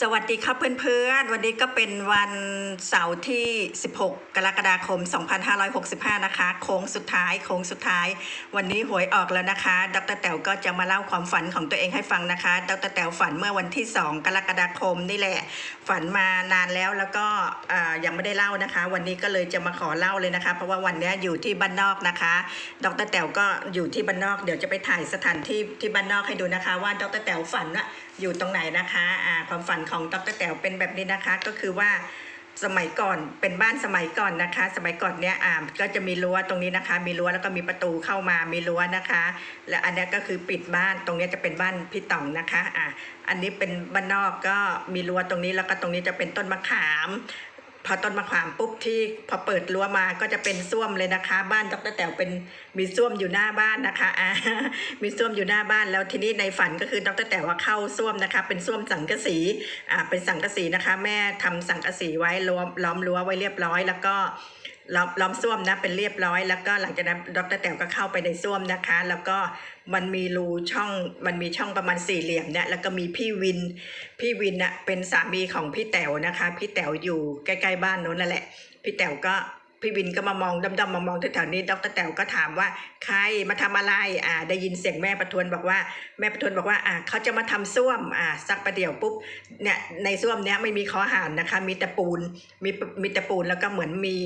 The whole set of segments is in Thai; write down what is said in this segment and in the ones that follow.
สวัสดีครับเพื่อนๆ วันนี้ก็เป็นวันเสาร์ที่ 16 กรกฎาคม 2565 นะคะ โค้งสุดท้าย โค้งสุดท้าย วันนี้หวยออกแล้วนะคะ ดรแต๋วก็จะมาเล่าความฝันของตัวเองให้ฟังนะคะ ดรแต๋วฝันเมื่อวันที่ 2 กรกฎาคมนี่แหละ ฝันมานานแล้วแล้วก็ยังไม่ได้เล่านะคะ วันนี้ก็เลยจะมาขอเล่าเลยนะคะ เพราะว่าวันนี้อยู่ที่บ้านนอกนะคะ ดรแต๋วก็อยู่ที่บ้านนอก เดี๋ยวจะไปถ่ายสถานที่ที่บ้านนอกให้ดูนะคะ ว่าดรแต๋วฝันว่า อยู่ตรงไหนนะคะอ่าความฝันของดรแต๋วเป็นแบบนี้นะคะ ก็คือว่าสมัยก่อนเป็นบ้านสมัยก่อนนะคะ สมัยก่อนเนี้ยอ่าก็จะมีรั้วตรงนี้นะคะ มีรั้วแล้วก็มีประตูเข้ามามีรั้วนะคะ และอันนี้ก็คือปิดบ้านตรงนี้จะเป็นบ้านพี่ต๋องนะคะอ่าอันนี้เป็นบ้านนอกก็มีรั้วตรงนี้แล้วก็ตรงนี้จะเป็นต้นมะขาม พอต้นมะขามปุ๊บที่พอเปิดรั้วมาก็จะเป็นส้วมเลยนะคะ บ้านดรแต๋วเป็นมีส้วมอยู่หน้าบ้านนะคะอ่ามีส้วมอยู่หน้าบ้านแล้วทีนี้ในฝันก็คือดรแต๋วว่าเข้าส้วมนะคะ เป็นส้วมสังกะสีอ่าเป็นสังกะสีนะคะ แม่ทำสังกะสีไว้ล้อมล้อมรั้วไว้เรียบร้อย แล้วก็ ล้อมล้อมส้วมนะเป็นเรียบร้อย แล้วก็หลังจากนั้นดรแต๋วก็เข้าไปในส้วมนะคะ แล้วก็มันมีรูช่องมันมีช่องประมาณสี่เหลี่ยมเนี่ยแล้วก็มีพี่วิน พี่วินน่ะเป็นสามีของพี่แต๋วนะคะ พี่แต๋วอยู่ใกล้ๆบ้านโน้นนั่นแหละ พี่แต๋วก็พี่วินก็มามองดำๆมามองแถวๆนี้ดรแต๋วก็ถามว่าใครมาทำอะไรอ่าได้ยินเสียงแม่ประทวนบอกว่าแม่ประทวนบอกว่าอ่าเขาจะมาทำส้วมอ่าสักประเดี๋ยวปุ๊บเนี่ยในส้วมเนี้ยไม่มีคอหานนะคะ มีแต่ปูนมีมีแต่ปูนแล้วก็เหมือนมี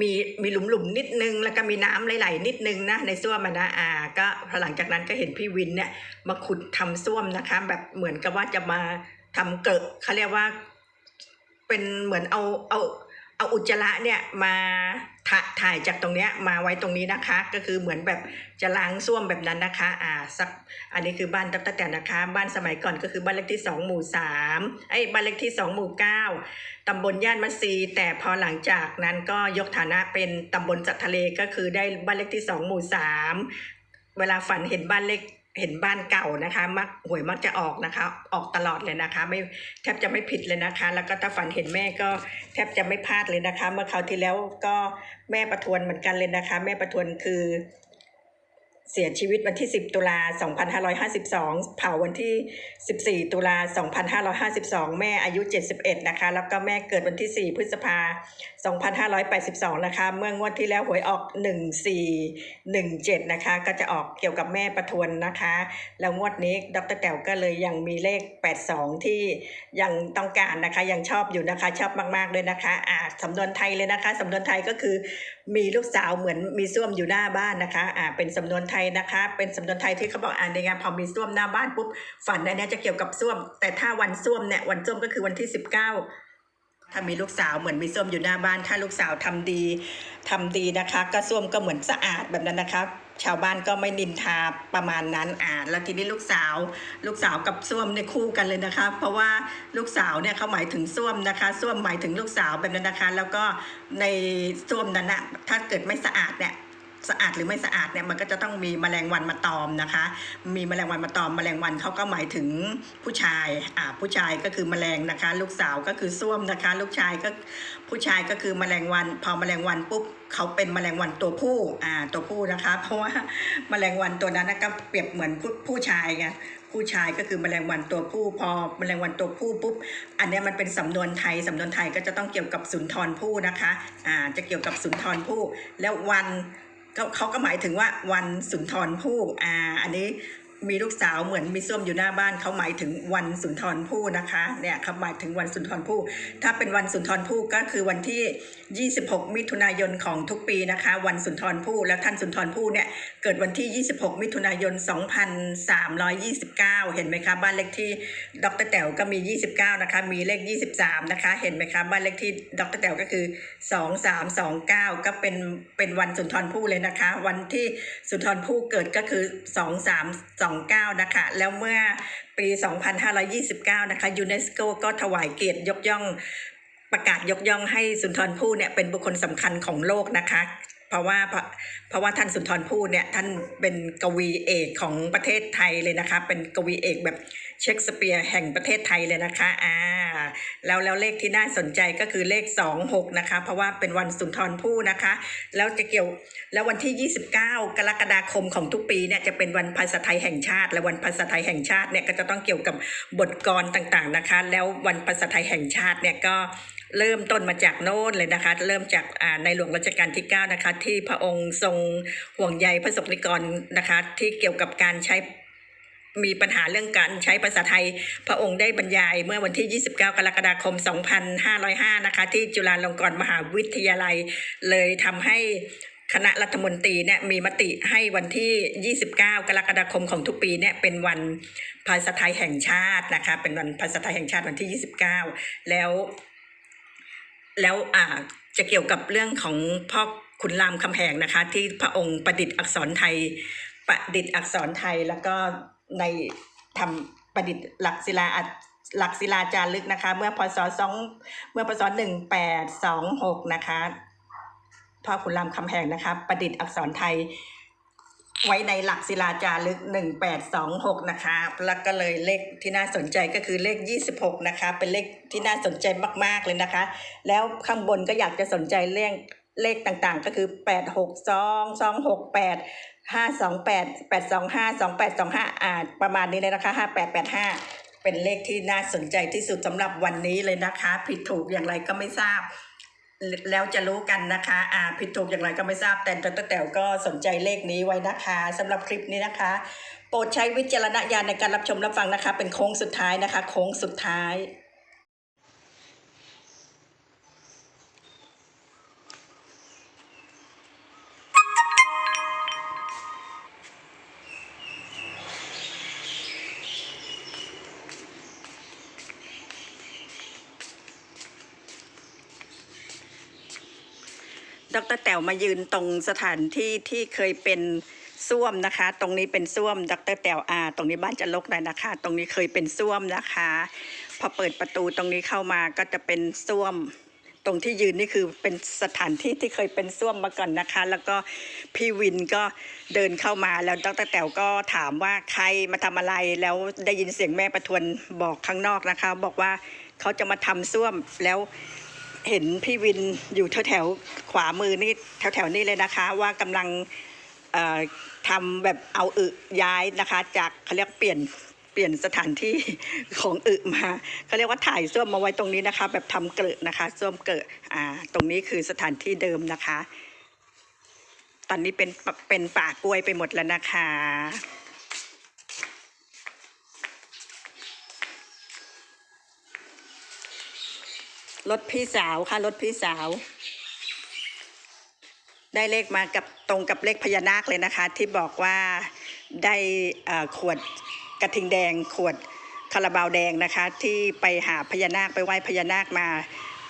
มีมีหลุมหลุมนิดนึง แล้วก็มีน้ำไหลๆนิดนึงนะในส้วมอะนะอ่า ก็พอหลังจากนั้นก็เห็นพี่วินเนี่ยมาขุดทำส้วมนะคะ แบบเหมือนกับว่าจะมาทำเกิดเขาเรียกว่า เป็นเหมือนเอาเอา เอาอุจจาระเนี่ยมาถ่ายจากตรงเนี้ยมาไว้ตรงนี้นะคะ ก็คือเหมือนแบบจะล้างส้วมแบบนั้นนะคะอ่าสักอันนี้คือบ้านตั๊กแต่นะคะ บ้านสมัยก่อนก็คือบ้านเลขที่สองหมู่สามไอ้บ้านเลขที่สองหมู่เก้าตำบลย่านมัซีแต่พอหลังจากนั้นก็ยกฐานะเป็นตำบลจัดทะเลก็คือได้บ้านเลขที่สองหมู่สามเวลาฝันเห็นบ้านเลข เห็นบ้านเก่านะคะ มักหวยมักจะออกนะคะ ออกตลอดเลยนะคะ ไม่แทบจะไม่ผิดเลยนะคะ แล้วก็ถ้าฝันเห็นแม่ก็แทบจะไม่พลาดเลยนะคะ เมื่อคราวที่แล้วก็แม่ประทวนเหมือนกันเลยนะคะ แม่ประทวนคือ เสียชีวิตวันที่ 10 ตุลา 2552 เผาวันที่ 14 ตุลา 2552 แม่อายุ 71 นะคะ แล้วก็แม่เกิดวันที่ 4 พฤษภา 2582 นะคะ เมื่องวดที่แล้วหวยออก 1417 นะคะ ก็จะออกเกี่ยวกับแม่ประทวนนะคะ แล้วงวดนี้ดรแต๋วก็เลยยังมีเลข 82 ที่ยังต้องการนะคะ ยังชอบอยู่นะคะ ชอบมาก ๆ เลยนะคะ อ่าสำนวนไทยเลยนะคะ สำนวนไทยก็คือ มีลูกสาวเหมือนมีส้วมอยู่หน้าบ้านนะคะ อ่า เป็นสำนวนไทยนะคะ เป็นสำนวนไทยที่เขาบอกอ่านในงานพอมีส้วมหน้าบ้านปุ๊บ ฝันอันเนี้ยจะเกี่ยวกับส้วม แต่ถ้าวันส้วมเนี่ยวันส้วมก็คือวันที่สิบเก้าถ้ามีลูกสาวเหมือนมีส้วมอยู่หน้าบ้าน ถ้าลูกสาวทำดีทำดีนะคะ ก็ส้วมก็เหมือนสะอาดแบบนั้นนะคะ ชาวบ้านก็ไม่นินทาประมาณนั้นอ่าแล้วทีนี้ลูกสาว ลูกสาวกับส้วมเนี่ยคู่กันเลยนะคะ เพราะว่าลูกสาวเนี่ยเขาหมายถึงส้วมนะคะส้วมหมายถึงลูกสาวแบบนั้นนะคะ แล้วก็ในส้วมนั้นนะถ้าเกิดไม่สะอาดเนี่ย สะอาดหรือไม่สะอาดเนี่ยมันก็จะต้องมีแมลงวันมาตอมนะคะ มีแมลงวันมาตอมแมลงวันเขาก็หมายถึงผู้ชายอ่าผู้ชายก็คือแมลงนะคะ ลูกสาวก็คือส้วมนะคะ ลูกชายก็ผู้ชายก็คือแมลงวัน พอแมลงวันปุ๊บเขาเป็นแมลงวันตัวผู้อ่าตัวผู้นะคะ เพราะว่าแมลงวันตัวนั้นก็เปรียบเหมือนผู้ผู้ชายไงผู้ชายก็คือแมลงวันตัวผู้พอแมลงวันตัวผู้ปุ๊บอันเนี้ยมันเป็นสำนวนไทยสำนวนไทยก็จะต้องเกี่ยวกับสุนทรภู่นะคะอ่าจะเกี่ยวกับสุนทรภู่แล้ววัน เขาเขาก็หมายถึงว่าวันสุนทรภู่อ่าอันนี้ มีลูกสาวเหมือนมีส้วมอยู่หน้าบ้านเขาหมายถึงวันสุนทรภู่นะคะเนี่ยเขาหมายถึงวันสุนทรภู่ถ้าเป็นวันสุนทรภู่ก็คือวันที่ 26 มิถุนายนของทุกปีนะคะ วันสุนทรภู่แล้วท่านสุนทรภู่เนี่ยเกิดวันที่ 26 มิถุนายน 2329 เห็นไหมคะบ้านเลขที่ดรแต๋วก็มี 29 นะคะ มีเลข 23 นะคะ เห็นไหมคะบ้านเลขที่ดรแต๋วก็คือ 2329 ก็เป็นเป็นวันสุนทรภู่เลยนะคะ วันที่สุนทรภู่เกิดก็คือ2329 นะคะ แล้วเมื่อปี 2529 นะคะยูเนสโกก็ถวายเกียรติยกย่องประกาศยกย่องให้สุนทรภู่เนี่ยเป็นบุคคลสำคัญของโลกนะคะ เพราะว่าเพราะเพราะว่าท่านสุนทรภู่เนี่ยท่านเป็นกวีเอกของประเทศไทยเลยนะคะ เป็นกวีเอกแบบเชคสเปียร์แห่งประเทศไทยเลยนะคะอ่าแล้วแล้วเลขที่น่าสนใจก็คือเลข 26 นะคะ เพราะว่าเป็นวันสุนทรภู่นะคะ แล้วจะเกี่ยวแล้ววันที่ 29 กรกฎาคมของทุกปีเนี่ยจะเป็นวันภาษาไทยแห่งชาติ และวันภาษาไทยแห่งชาติเนี่ยก็จะต้องเกี่ยวกับบทกลอนต่างๆนะคะ แล้ววันภาษาไทยแห่งชาติเนี่ยก็ เริ่มต้นมาจากโน่นเลยนะคะ เริ่มจากในหลวงรัชกาลที่ 9 นะคะ ที่พระองค์ทรงห่วงใยพระสงฆ์นิกรนะคะ ที่เกี่ยวกับการใช้มีปัญหาเรื่องการใช้ภาษาไทย พระองค์ได้บรรยายเมื่อวันที่ 29 กรกฎาคม 2505 นะคะ ที่จุฬาลงกรณ์มหาวิทยาลัย เลยทำให้คณะรัฐมนตรีเนี่ยมีมติให้วันที่ 29 กรกฎาคมของทุกปีเนี่ยเป็นวันภาษาไทยแห่งชาตินะคะ เป็นวันภาษาไทยแห่งชาติวันที่ 29 แล้ว แล้วอ่าจะเกี่ยวกับเรื่องของพ่อขุนรามคำแหงนะคะ ที่พระองค์ประดิษฐ์อักษรไทย ประดิษฐ์อักษรไทยแล้วก็ในทำประดิษฐ์หลักศิลาอักหลักศิลาจารึกนะคะ เมื่อพศสองเมื่อพศหนึ่งแปดสองหกนะคะพ่อขุนรามคำแหงนะคะ ประดิษฐ์อักษรไทย ไว้ในหลักศิลาจารึก 1826 นะคะ แล้วก็เลยเลขที่น่าสนใจก็คือเลข 26 นะคะ เป็นเลขที่น่าสนใจมาก ๆ เลยนะคะ แล้วข้างบนก็อยากจะสนใจเลขเลขต่างๆ ก็คือ 862 268 528 825 2825อ่าประมาณนี้เลยนะคะ 5885 เป็นเลขที่น่าสนใจที่สุดสำหรับวันนี้เลยนะคะ ผิดถูกอย่างไรก็ไม่ทราบ แล้วจะรู้กันนะคะอ่าผิดถูกอย่างไรก็ไม่ทราบแต่ดรแต่ก็สนใจเลขนี้ไว้นะคะสำหรับคลิปนี้นะคะ โปรดใช้วิจารณญาณในการรับชมรับฟังนะคะ เป็นโค้งสุดท้ายนะคะ โค้งสุดท้าย รแต๋วมายืนตรงสถานที่ที่เคยเป็นส้วมนะคะ ตรงนี้เป็นส้วมดรแต๋วอาตรงนี้บ้านจะลกหน่อยนะคะ ตรงนี้เคยเป็นส้วมนะคะ พอเปิดประตูตรงนี้เข้ามาก็จะเป็นส้วม ตรงที่ยืนนี่คือเป็นสถานที่ที่เคยเป็นส้วมมาก่อนนะคะ แล้วก็พี่วินก็เดินเข้ามาแล้วดรแต๋วก็ถามว่าใครมาทำอะไรแล้วได้ยินเสียงแม่ประทวนบอกข้างนอกนะคะ บอกว่าเขาจะมาทำส้วมแล้ว เห็นพี่วินอยู่แถวแถวๆขวามือนี่แถวแถวๆนี้เลยนะคะ ว่ากำลังทำแบบเอาอึย้ายนะคะ จากเขาเรียกเปลี่ยนเปลี่ยนสถานที่ของอึมาเขาเรียกว่าถ่ายส้วมมาไว้ตรงนี้นะคะ แบบทำเกลอนะคะส้วมเกลออ่าตรงนี้คือสถานที่เดิมนะคะ ตอนนี้เป็นเป็นป่ากล้วยไปหมดแล้วนะคะ รถพี่สาวค่ะรถพี่สาว ได้เลขมากับตรงกับเลขพญานาคเลยนะคะ ที่บอกว่าได้ขวดกระทิงแดง ขวดคาราบาวแดงนะคะ ที่ไปหาพญานาคไปไหว้พญานาคมา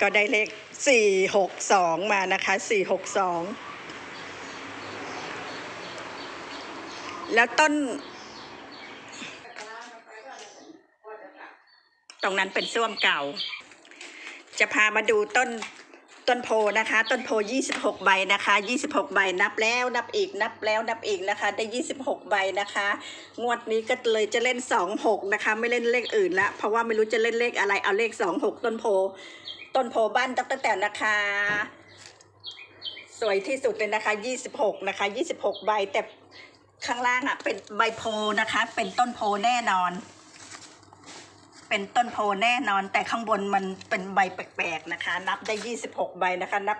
ก็ได้เลขสี่หกสองมานะคะสี่หกสองแล้วต้น ตรงนั้นเป็นส้วมเก่า จะพามาดูต้นต้นโพนะคะ ต้นโพ 26 ใบนะคะ 26 ใบนับแล้วนับอีกนับแล้วนับอีกนะคะ ได้ 26 ใบนะคะ งวดนี้ก็เลยจะเล่น 26 นะคะ ไม่เล่นเลขอื่นละเพราะว่าไม่รู้จะเล่นเลขอะไรเอาเลข 26 ต้นโพ ต้นโพบ้านดรแต๋วนะคะ สวยที่สุดเลยนะคะ 26 นะคะ 26 ใบแต่ข้างล่างอะเป็นใบโพนะคะ เป็นต้นโพแน่นอน เป็นต้นโพแน่นอน แต่ข้างบนมันเป็นใบแปลกๆนะคะ นับได้ 26 ใบนะคะ นับ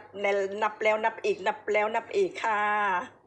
นับแล้วนับอีกนับแล้วนับอีกค่ะ